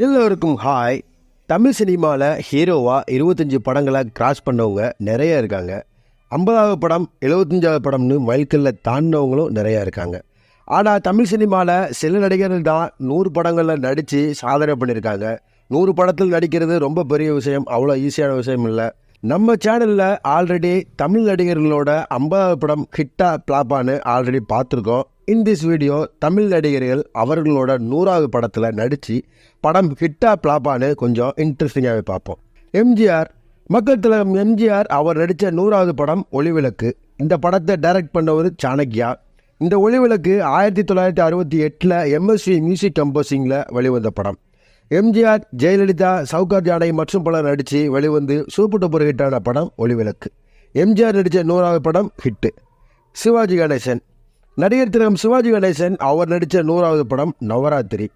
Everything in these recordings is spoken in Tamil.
எல்லோருக்கும் ஹாய் தமிழ் சினிமாவில் ஹீரோவாக இருபத்தஞ்சி படங்களை கிராஸ் பண்ணவங்க நிறைய இருக்காங்க. ஐம்பதாவது படம் எழுபத்தஞ்சாவது படம்னு மைல்கல்ல தாண்டினவங்களும் நிறையா இருக்காங்க. ஆனால் தமிழ் சினிமாவில் சில நடிகர்கள் தான் நூறு படங்களில் நடித்து சாதனை பண்ணியிருக்காங்க. நூறு படத்தில் நடிக்கிறது ரொம்ப பெரிய விஷயம் அவ்வளோ ஈஸியான விஷயம் இல்லை. நம்ம சேனலில் ஆல்ரெடி தமிழ் நடிகர்களோட ஐம்பதாவது படம் ஹிட்டா பிளாப்பான்னு ஆல்ரெடி பார்த்துருக்கோம். இன் திஸ் வீடியோ தமிழ் நடிகர்கள் அவர்களோட நூறாவது படத்தில் நடித்து படம் ஹிட்டா பிளாப்பான்னு கொஞ்சம் இன்ட்ரெஸ்டிங்காகவே பார்ப்போம். எம்ஜிஆர் மக்கள் திலகம் எம்ஜிஆர் அவர் நடித்த நூறாவது படம் ஒளிவிளக்கு. இந்த படத்தை டைரக்ட் பண்ணவர் சாணக்கியா இந்த ஒளிவிளக்கு ஆயிரத்தி தொள்ளாயிரத்தி அறுபத்தி எட்டில் எம்எஸ்வி மியூசிக் கம்போசிங்கில் வெளிவந்த படம். எம்ஜிஆர் ஜெயலலிதா சவுகார் ஜானை மற்றும் பலர் நடித்து வெளிவந்து சூப்பர் டூப்பர் ஹிட்டான படம் ஒளிவிளக்கு. எம்ஜிஆர் நடித்த நூறாவது படம் ஹிட்டு சிவாஜி கணேசன். நடிகர் திலகம் சிவாஜி கணேசன் அவர் நடித்த நூறாவது படம் நவராத்திரி.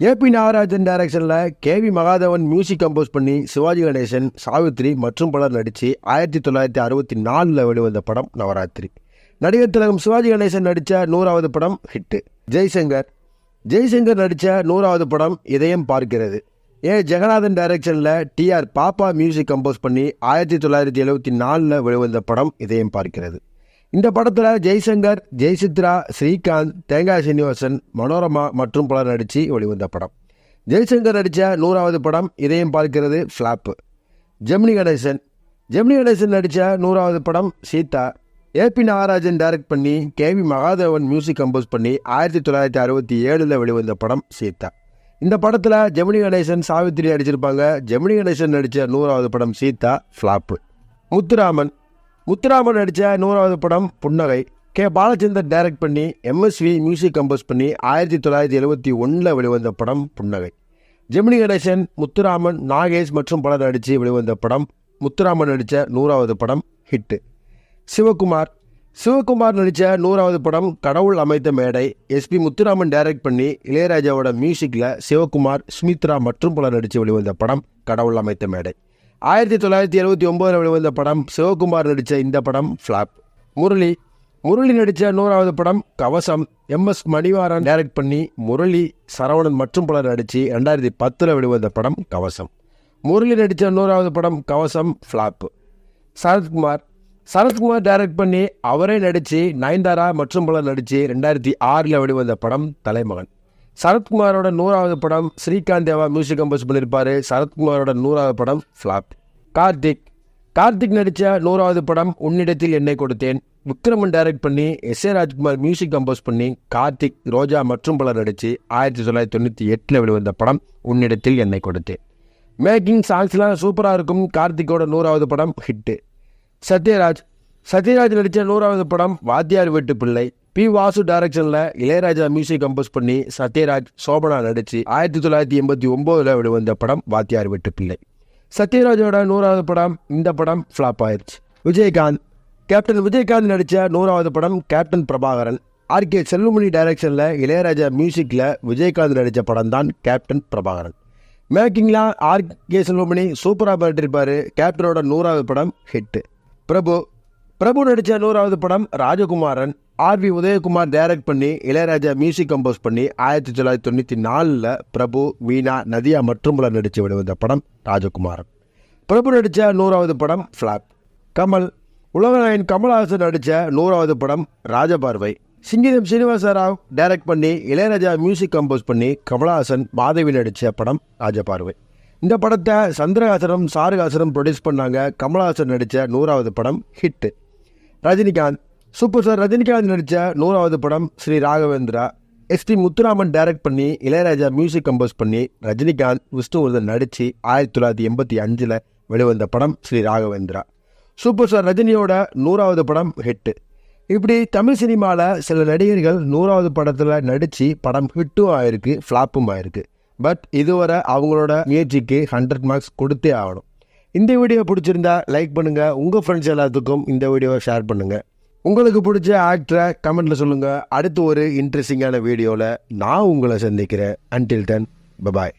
ஏபி நாகராஜன் டைரக்ஷனில் கேவி மகாதேவன் மியூசிக் கம்போஸ் பண்ணி சிவாஜி கணேசன் சாவித்ரி மற்றும் பலர் நடித்து ஆயிரத்தி தொள்ளாயிரத்தி அறுபத்தி நாலில் வெளிவந்த படம் நவராத்திரி. நடிகர் திலகம் சிவாஜி கணேசன் நடித்த நூறாவது படம் ஹிட்டு ஜெய்சங்கர். ஜெய்சங்கர் நடித்த நூறாவது படம் இதயம் பார்க்கிறது. ஏ ஜெகநாதன் டைரக்ஷனில் டிஆர் பாப்பா மியூசிக் கம்போஸ் பண்ணி ஆயிரத்தி தொள்ளாயிரத்தி எழுபத்தி நாலில் வெளிவந்த படம் இதயம் பார்க்கிறது. இந்த படத்தில் ஜெய்சங்கர் ஜெய்சித்ரா ஸ்ரீகாந்த் தேங்காய் சீனிவாசன் மனோரமா மற்றும் பலர் நடித்து வெளிவந்த படம். ஜெய்சங்கர் நடித்த நூறாவது படம் இதயம் பார்க்கிறது ஃப்ளாப்பு ஜெமினி கணேசன். ஜெமினி கணேசன் நடித்த நூறாவது படம் சீதா. ஏபி நாகராஜன் டைரக்ட் பண்ணி கேவி மகாதேவன் மியூசிக் கம்போஸ் பண்ணி ஆயிரத்தி தொள்ளாயிரத்தி அறுபத்தி ஏழில் வெளிவந்த படம் சீதா. இந்த படத்தில் ஜெமினி கணேசன் சாவித்திரி நடிச்சிருப்பாங்க. ஜெமினி கணேசன் நடித்த நூறாவது படம் சீதா ஃப்ளாப்பு முத்துராமன். முத்துராமன் நடித்த நூறாவது படம் புன்னகை. கே. பாலச்சந்தர் டைரக்ட் பண்ணி எம்எஸ்வி மியூசிக் கம்போஸ் பண்ணி ஆயிரத்தி தொள்ளாயிரத்தி எழுபத்தி ஒன்றில் வெளிவந்த படம் புன்னகை. ஜெமினி கணேசன் முத்துராமன் நாகேஷ் மற்றும் பலர் நடித்து வெளிவந்த படம் முத்துராமன் நடித்த நூறாவது படம் ஹிட்டு சிவகுமார். சிவகுமார் நடித்த நூறாவது படம் கடவுள் அமைத்த மேடை. எஸ்பி முத்துராமன் டைரக்ட் பண்ணி இளையராஜாவோட மியூசிக்கில் சிவகுமார் ஸ்மித்ரா மற்றும் பலர் நடித்து வெளிவந்த படம் கடவுள் அமைத்த மேடை. ஆயிரத்தி தொள்ளாயிரத்தி எழுபத்தி ஒம்போதில் வெளிவந்த படம் சிவகுமார் நடித்த இந்த படம் ஃப்ளாப் முரளி. முரளி நடித்த நூறாவது படம் கவசம். எம்எஸ் மணிவாரன் டைரக்ட் பண்ணி முரளி சரவணன் மற்றும் பலர் நடித்து ரெண்டாயிரத்தி பத்தில் வெளிவந்த படம் கவசம். முரளி நடித்த நூறாவது படம் கவசம் ஃப்ளாப் சரத்குமார். சரத்குமார் டைரக்ட் பண்ணி அவரே நடித்து நயன்தாரா மற்றும் பலர் நடித்து ரெண்டாயிரத்தி ஆறில் வெளிவந்த படம் தலைமகன். சரத்குமாரோட நூறாவது படம் ஸ்ரீகாந்த் தேவா மியூசிக் கம்போஸ் பண்ணியிருப்பார் சரத்குமாரோட நூறாவது படம் ஃப்ளாப் கார்த்திக். கார்த்திக் நடித்த நூறாவது படம் உன்னிடத்தில் என்னை கொடுத்தேன். விக்ரமன் டைரக்ட் பண்ணி S A Rajkumar music compose பண்ணி கார்த்திக் ரோஜா மற்றும் பலர் நடித்து ஆயிரத்தி தொள்ளாயிரத்தி தொண்ணூற்றி எட்டில் வெளிவந்த படம் உன்னிடத்தில் என்னை கொடுத்தேன். மேக்கிங் சாங்ஸ்லாம் சூப்பராக இருக்கும். கார்த்திக்கோட நூறாவது படம் ஹிட்டு சத்யராஜ். சத்யராஜ் நடித்த நூறாவது படம் வாத்தியார் வீட்டு பிள்ளை. பி வாசு டைரக்ஷனில் இளையராஜா மியூசிக் கம்போஸ் பண்ணி சத்யராஜ் சோபனா நடித்து ஆயிரத்தி தொள்ளாயிரத்தி எண்பத்தி ஒம்போதில் வெளிவந்த படம் வாத்தியார் வெட்டு பிள்ளை. சத்யராஜோட நூறாவது படம் இந்த படம் ஃப்ளாப் ஆயிடுச்சு விஜயகாந்த் கேப்டன் விஜயகாந்த் நடித்த நூறாவது படம் கேப்டன் பிரபாகரன். ஆர்கே செல்வமணி டைரக்ஷனில் இளையராஜா மியூசிக்கில் விஜயகாந்த் நடித்த படம் தான் கேப்டன் பிரபாகரன். மேக்கிங்லாம் ஆர்கே செல்வமணி சூப்பராக பண்ணிருப்பார் கேப்டனோட நூறாவது படம் ஹிட்டு பிரபு பிரபு நடித்த நூறாவது படம் ராஜகுமாரன். ஆர்வி உதயகுமார் டைரக்ட் பண்ணி இளையராஜா மியூசிக் கம்போஸ் பண்ணி ஆயிரத்தி தொள்ளாயிரத்தி தொண்ணூற்றி நாலில் பிரபு மீனா நதியா மற்றும் பலர் நடித்து வெளிவந்த படம் ராஜகுமாரன். பிரபு நடித்த நூறாவது படம் ஃப்ளாப் கமல். உலகநாயன் கமல்ஹாசன் நடித்த நூறாவது படம் ராஜபார்வை. சிங்கிதம் சீனிவாச ராவ் டைரக்ட் பண்ணி இளையராஜா மியூசிக் கம்போஸ் பண்ணி கமல்ஹாசன் மாதவி நடித்த படம் ராஜபார்வை. இந்த படத்தை சந்திரஹாசனம் சாருஹாசனம் ப்ரொடியூஸ் பண்ணாங்க கமல்ஹாசன் நடித்த நூறாவது படம் hit Rajinikanth. Super star Rajinikanth நடித்த நூறாவது படம் ஸ்ரீ ராகவேந்திரா. எஸ்டி முத்துராமன் டைரக்ட் பண்ணி இளையராஜா மியூசிக் கம்போஸ் பண்ணி ரஜினிகாந்த் விஷ்ணுவர்தன் நடித்து ஆயிரத்தி தொள்ளாயிரத்தி எண்பத்தி அஞ்சில் வெளிவந்த படம் ஸ்ரீ ராகவேந்திரா. சூப்பர் ஸ்டார் ரஜினியோட நூறாவது படம் ஹிட்டு இப்படி தமிழ் சினிமாவில் சில நடிகர்கள் நூறாவது படத்தில் நடித்து படம் ஹிட்டும் ஆயிருக்கு ஃப்ளாப்பும் ஆயிருக்கு. பட் இதுவரை அவங்களோட முயற்சிக்கு ஹண்ட்ரட் மார்க்ஸ் கொடுத்தே ஆகணும். இந்த வீடியோ பிடிச்சிருந்தா லைக் பண்ணுங்கள் உங்கள் ஃப்ரெண்ட்ஸ் எல்லாத்துக்கும் இந்த வீடியோவை ஷேர் பண்ணுங்கள் உங்களுக்கு பிடிச்ச ஆக்டரை கமெண்ட்டில் சொல்லுங்கள் அடுத்து ஒரு இன்ட்ரெஸ்டிங்கான வீடியோவில் நான் உங்களை சந்திக்கிறேன். Until then bye bye